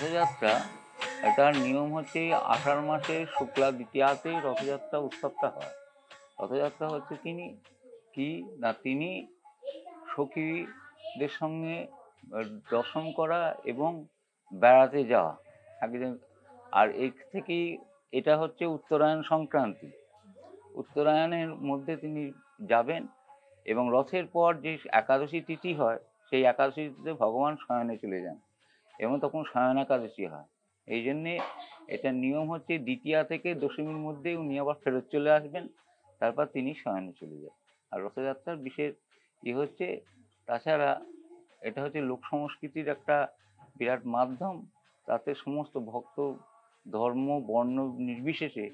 রথযাত্রা এটার নিয়ম হচ্ছে আষাঢ় মাসের শুক্লা দ্বিতীয়াতেই রথযাত্রা উৎসবটা হয়। রথযাত্রা হচ্ছে তিনি কি না তিনি সখীদের সঙ্গে দর্শন করা এবং বেড়াতে যাওয়া। একদিন আর এর থেকেই এটা হচ্ছে উত্তরায়ণ সংক্রান্তি। উত্তরায়ণের মধ্যে তিনি যাবেন এবং রথের পর যে একাদশী তিথি হয়, সেই একাদশী তিথিতে ভগবান শয়নে চলে যান। এবং তখন শয়ন একাদশী হয়। এই জন্যে এটা নিয়ম হচ্ছে দ্বিতীয়া থেকে দশমীর মধ্যে উনি আবার ফেরত চলে আসবেন, তারপর তিনি শয়নে চলে যান আর রথযাত্রার বিশেষ ই হচ্ছে, তাছাড়া এটা হচ্ছে লোক সংস্কৃতির একটা বিরাট মাধ্যম। তাতে সমস্ত ভক্ত, ধর্ম, বর্ণ নির্বিশেষে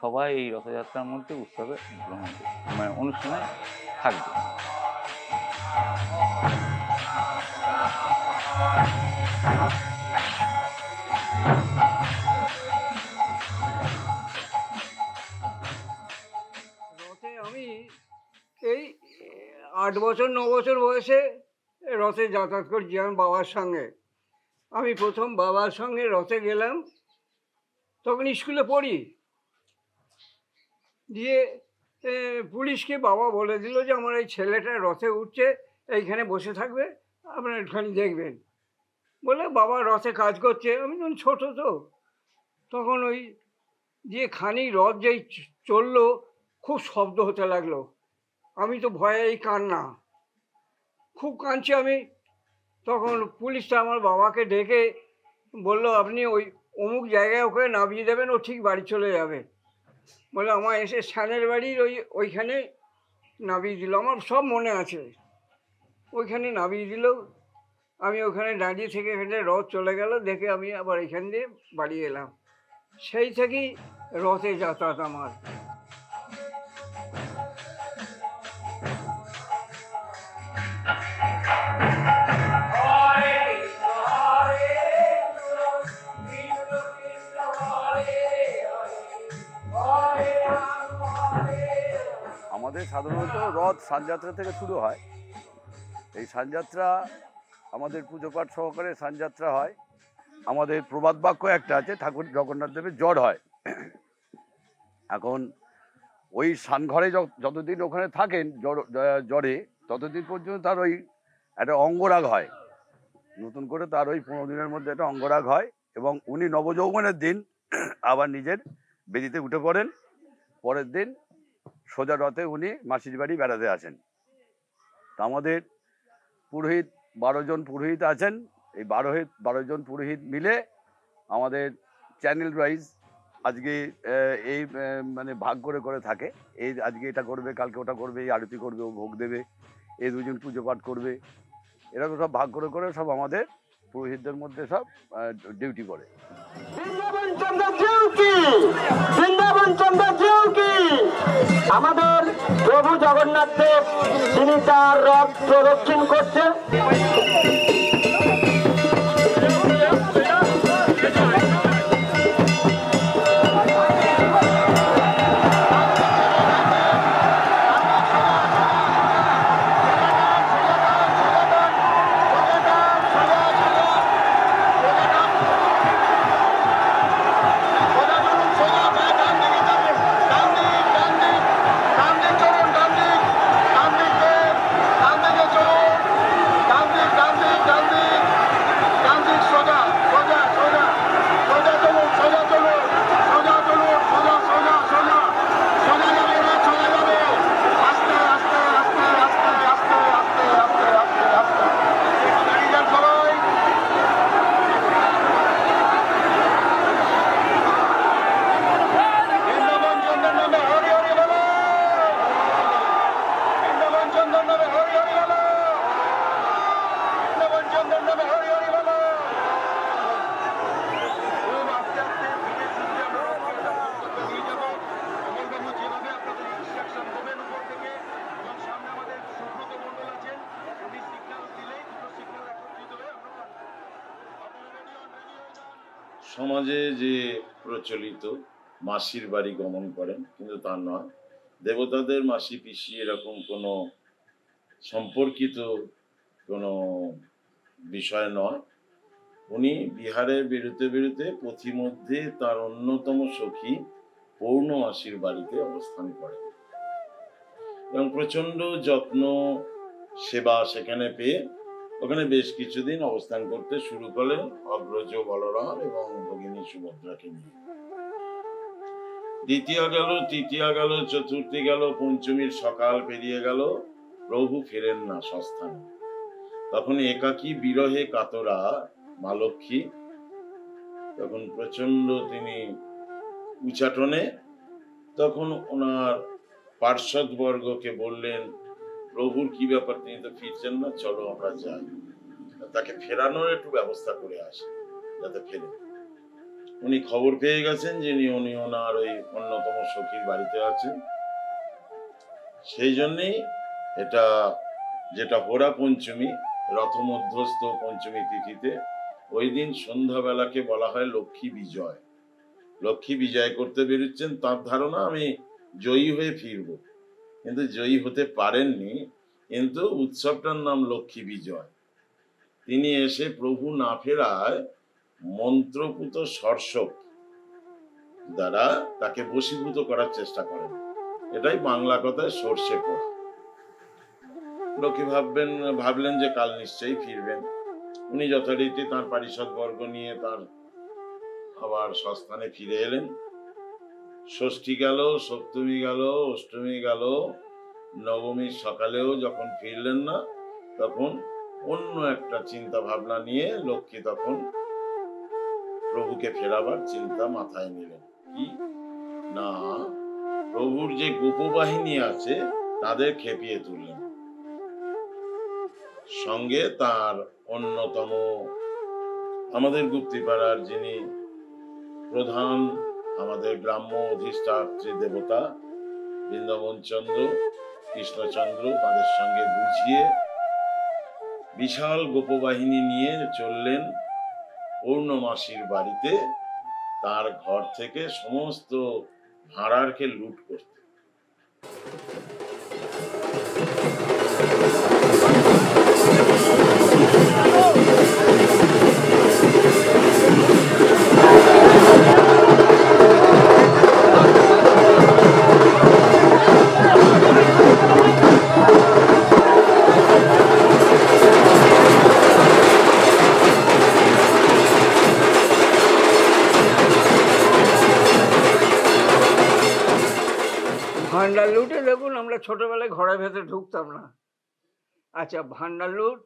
সবাই এই রথযাত্রার মধ্যে উৎসবে গ্রহণ মানে অনুষ্ঠানে থাকবে। আমি এই আট বছর, ন বছর বয়সে রথে যাতায়াত করছি আমার বাবার সঙ্গে। আমি প্রথম বাবার সঙ্গে রথে গেলাম, তখন স্কুলে পড়ি। দিয়ে পুলিশকে বাবা বলে দিল যে, আমার এই ছেলেটা রথে উঠছে, এইখানে বসে থাকবে, আপনার একটুখানি দেখবেন। বলে, বাবা রথে কাজ করছে। আমি যখন ছোটো তো। তখন ওই যে খানিক রথ যেই চলল, খুব শব্দ হতে লাগল। আমি তো ভয়ে এই কান্না। খুব কাঁদছি আমি। তখন পুলিশটা আমার বাবাকে ডেকে বলল, আপনি ওই অমুক জায়গায় ওকে নামিয়ে দেবেন, ও ঠিক বাড়ি চলে যাবে। বলে আমার এসে স্যানের বাড়ির ওই, ওইখানে নামিয়ে দিল। আমার সব মনে আছে। ওইখানে নামিয়ে দিল। আমি ওখানে দাঁড়িয়ে থেকে এখানে রথ চলে গেল, দেখে আমি আবার এখান দিয়ে বাড়ি এলাম। সেই থেকেই রথে যাতায়াত আমার। আমাদের সাধারণত রথ সানযাত্রা থেকে শুরু হয়। এই সানযাত্রা আমাদের পুজো পাঠ সহকারে সানযাত্রা হয়। আমাদের প্রবাদ বাক্য একটা আছে, ঠাকুর জগন্নাথ দেবের জ্বর হয়। এখন ওই সানঘরে যতদিন ওখানে থাকেন জ্বর জ্বরে ততদিন পর্যন্ত তার ওই একটা অঙ্গরাগ হয়। নতুন করে তার ওই পনেরো দিনের মধ্যে একটা অঙ্গরাগ হয় এবং উনি নবযৌবনের দিন আবার নিজের বেদিতে উঠে পড়েন। পরের দিন সোজা রথে উনি মাসির বাড়ি বেড়াতে আসেন। তা আমাদের পুরোহিত বারো জন পুরোহিত আছেন। এই বারো বারো জন পুরোহিত মিলে আমাদের চ্যানেল ওয়াইজ আজকে এই মানে ভাগ করে করে থাকে। এই আজকে এটা করবে, কালকে ওটা করবে, এই আরতি করবে, ও ভোগ দেবে, এই দুজন পুজো পাঠ করবে। এরকম সব ভাগ করে করে সব আমাদের পুরোহিতদের মধ্যে সব ডিউটি করে। বৃন্দাবন চন্দ্র জিউ কি বৃন্দাবন চন্দ্র জিউ কি আমাদের প্রভু জগন্নাথ দেব তিনি তার রথ প্রদক্ষিণ করছেন। সমাজে যে প্রচলিত, মাসির বাড়ি গমন করেন, কিন্তু তা নয়। দেবতাদের মাসি পিসি এরকম কোনো সম্পর্কিত কোনো বিষয় নয়। উনি বিহারে বেরোতে বেরোতে পথিমধ্যে তার অন্যতম সখী পৌর্ণমাসির বাড়িতে অবস্থান করেন। এবং প্রচণ্ড যত্ন, সেবা সেখানে পেয়ে ওখানে বেশ কিছুদিন অবস্থান করতে শুরু করলেন অগ্রজ বলরাম এবং ভগিনী সুভদ্রাকে নিয়ে। দ্বিতীয় গেল, তৃতীয় গেল, চতুর্থী গেল, পঞ্চমীর সকাল পেরিয়ে গেল, প্রভু ফেরেন না সস্থানে। তখন একাকী বিরহে কাতরা, মা লক্ষ্মী, তখন প্রচণ্ড তিনি উচাটনে, তখন ওনার পার্ষদ বর্গকে বললেন প্রভুর কি ব্যাপার তিনি তো ফিরছেন না, চলো আমরা যাই। তাকে ফেরানোর একটু ব্যবস্থা করে আসি, যাতে ফেরে। উনি খবর পেয়ে গেছেন যে উনি ওনার ওই অন্যতম সখীর বাড়িতে আছেন। সেই জন্যেই এটা, যেটা হোরা পঞ্চমী রথ মধ্যস্থ পঞ্চমী তিথিতে, ওই দিন সন্ধ্যাবেলাকে বলা হয় লক্ষ্মী বিজয়। লক্ষ্মী বিজয় করতে বেরোচ্ছেন, তার ধারণা আমি জয়ী হয়ে ফিরব। কিন্তু জয়ী হতে পারেননি, কিন্তু উৎসবটার নাম লক্ষ্মী বিজয়। তিনি এসে প্রভু না ফেরায় মন্ত্রপুত সর্ষক দ্বারা তাকে বশীভূত করার চেষ্টা করেন। এটাই বাংলা কথায় সর্ষে পড়া। লোকে ভাববেন, ভাবলেন যে কাল নিশ্চয়ই ফিরবেন। উনি যথারীতি তার পারিষদ বর্গ নিয়ে তার আবার সস্থানে ফিরে এলেন। ষষ্ঠী গেল, সপ্তমী গেল, অষ্টমী গেল। নবমীর সকালেও যখন ফিরলেন না, তখন অন্য একটা চিন্তা ভাবনা নিয়ে লক্ষ্মী তখন প্রভুকে ফেরাবার চিন্তা মাথায় নিলেন। কি? না, প্রভুর যে গোপবাহিনী আছে, তাদের খেপিয়ে তুললেন। সঙ্গে তার অন্যতম আমাদের গুপ্তিপাড়ার যিনি প্রধান আমাদের গ্রাম্য অধিষ্ঠাত্রী দেবতা বৃন্দাবন চন্দ্র, কৃষ্ণচন্দ্র তাদের সঙ্গে বুঝিয়ে বিশাল গোপবাহিনী নিয়ে চললেন পূর্ণমাসির বাড়িতে তার ঘর থেকে সমস্ত ভাড়ারকে লুট করতে। ভান্ডার লুটে দেখুন আমরা ছোটবেলায় ঘরের ভেতরে ঢুকতাম না। আচ্ছা ভান্ডার লুট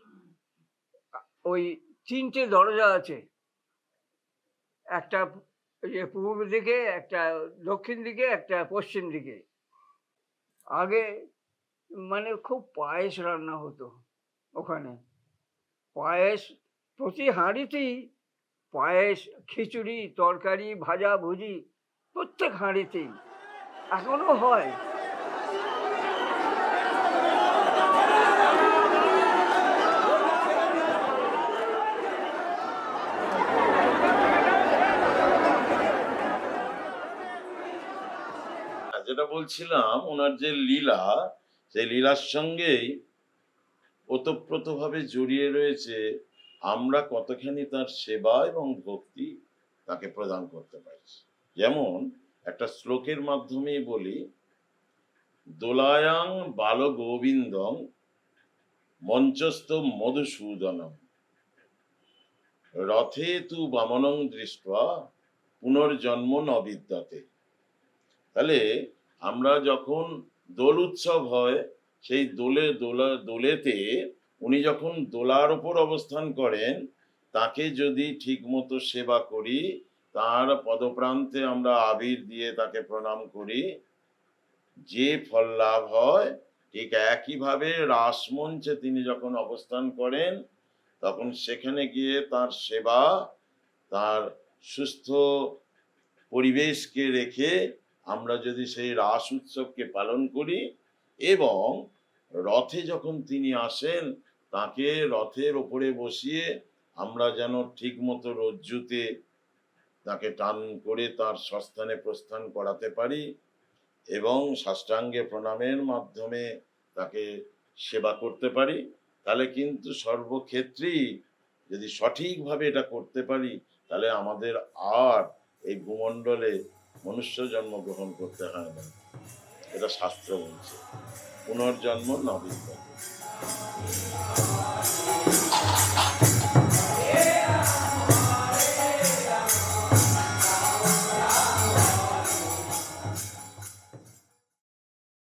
ওই তিনটে দরজা আছে। একটা ইয়ে পূর্ব দিকে, একটা দক্ষিণ দিকে, একটা পশ্চিম দিকে। আগে মানে খুব পায়েস রান্না হতো ওখানে। পায়েস প্রতি হাঁড়িতেই পায়েস, খিচুড়ি, তরকারি, ভাজা, ভুজি প্রত্যেক হাঁড়িতেই। এখনও হয়। যেটা বলছিলাম, ওনার যে লীলা, সেই লীলার সঙ্গেই ওতপ্রোতভাবে জড়িয়ে রয়েছে আমরা কতখানি তার সেবা এবং ভক্তি তাকে প্রদান করতে পারছি। যেমন একটা শ্লোকের মাধ্যমে বলি, দোলায়াং বাল গোবিন্দম মঞ্চস্থ মধুসূদনম। রথে তু বামনং দৃষ্টা পুনর্জন্ম ন বিদ্যতে। তাহলে আমরা যখন দোল উৎসব হয়, সেই দোলে দোলা দোলেতে উনি যখন দোলার ওপর অবস্থান করেন, তাকে যদি ঠিকমতো সেবা করি তার পদপ্রান্তে আমরা আবির দিয়ে তাকে প্রণাম করি। যে ফল লাভ হয়, ঠিক একইভাবে রাসমঞ্চে তিনি যখন অবস্থান করেন, তখন সেখানে গিয়ে তার সেবা, তার সুস্থ পরিবেশকে রেখে আমরা যদি সেই রাস উৎসবকে পালন করি এবং রথে যখন তিনি আসেন, তাকে রথের ওপরে বসিয়ে আমরা যেন ঠিক মতো রজ্জুতে তাকে টান করে তার সস্থানে প্রস্থান করাতে পারি এবং সাষ্টাঙ্গে প্রণামের মাধ্যমে তাকে সেবা করতে পারি। তাহলে কিন্তু সর্বক্ষেত্রেই যদি সঠিকভাবে এটা করতে পারি, তাহলে আমাদের আর এই ভূমণ্ডলে মনুষ্য জন্ম গ্রহণ করতে হয় না। এটা শাস্ত্র বলছে। পুনর্জন্ম নবীন